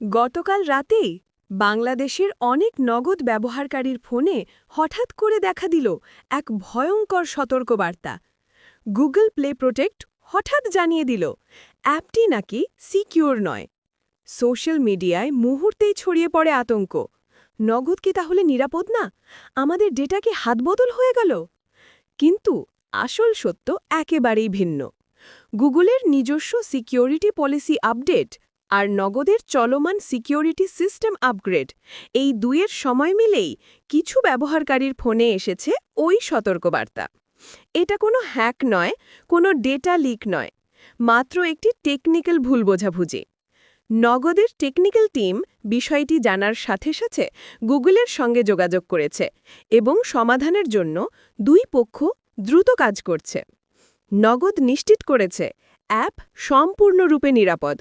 গতকাল রাতেই বাংলাদেশের অনেক নগদ ব্যবহারকারীর ফোনে হঠাৎ করে দেখা দিল এক ভয়ঙ্কর সতর্কবার্তা। গুগল প্লে প্রোটেক্ট হঠাৎ জানিয়ে দিল, অ্যাপটি নাকি সিকিউর নয়। সোশ্যাল মিডিয়ায় মুহূর্তেই ছড়িয়ে পড়ে আতঙ্ক। নগদ কি তাহলে নিরাপদ না? আমাদের ডেটা কি হাতবদল হয়ে গেল? কিন্তু আসল সত্য একেবারেই ভিন্ন। গুগলের নিজস্ব সিকিউরিটি পলিসি আপডেট আর নগদের চলমান সিকিউরিটি সিস্টেম আপগ্রেড। এই দুইয়ের সময় মিলেই কিছু ব্যবহারকারীর ফোনে এসেছে ওই সতর্কবার্তা। এটা কোনো হ্যাক নয়, কোনো ডেটা লিক নয়, মাত্র একটি টেকনিক্যাল ভুল বোঝাবুঝি। নগদের টেকনিক্যাল টিম বিষয়টি জানার সাথে সাথে গুগলের সঙ্গে যোগাযোগ করেছে এবং সমাধানের জন্য দুই পক্ষ দ্রুত কাজ করছে। নগদ নিশ্চিত করেছে, অ্যাপ সম্পূর্ণরূপে নিরাপদ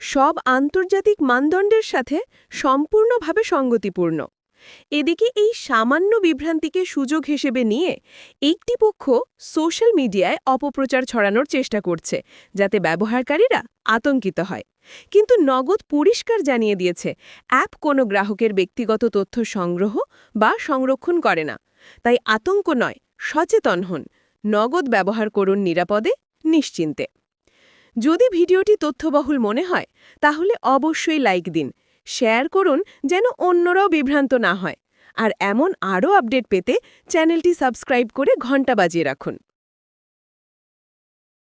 সব আন্তর্জাতিক মানদণ্ডের সাথে সম্পূর্ণভাবে সঙ্গতিপূর্ণ। এদিকে এই সামান্য বিভ্রান্তিকে সুযোগ হিসেবে নিয়ে একটি পক্ষ সোশ্যাল মিডিয়ায় অপপ্রচার ছড়ানোর চেষ্টা করছে, যাতে ব্যবহারকারীরা আতঙ্কিত হয়। কিন্তু নগদ পরিষ্কার জানিয়ে দিয়েছে, অ্যাপ কোনো গ্রাহকের ব্যক্তিগত তথ্য সংগ্রহ বা সংরক্ষণ করে না। তাই আতঙ্ক নয়, সচেতন হন। নগদ ব্যবহার করুন নিরাপদে, নিশ্চিন্তে। যদি ভিডিওটি তথ্যবহুল মনে হয়, তাহলে অবশ্যই লাইক দিন, শেয়ার করুন যেন অন্যরাও বিভ্রান্ত না হয়। আর এমন আরও আপডেট পেতে চ্যানেলটি সাবস্ক্রাইব করে ঘণ্টা বাজিয়ে রাখুন।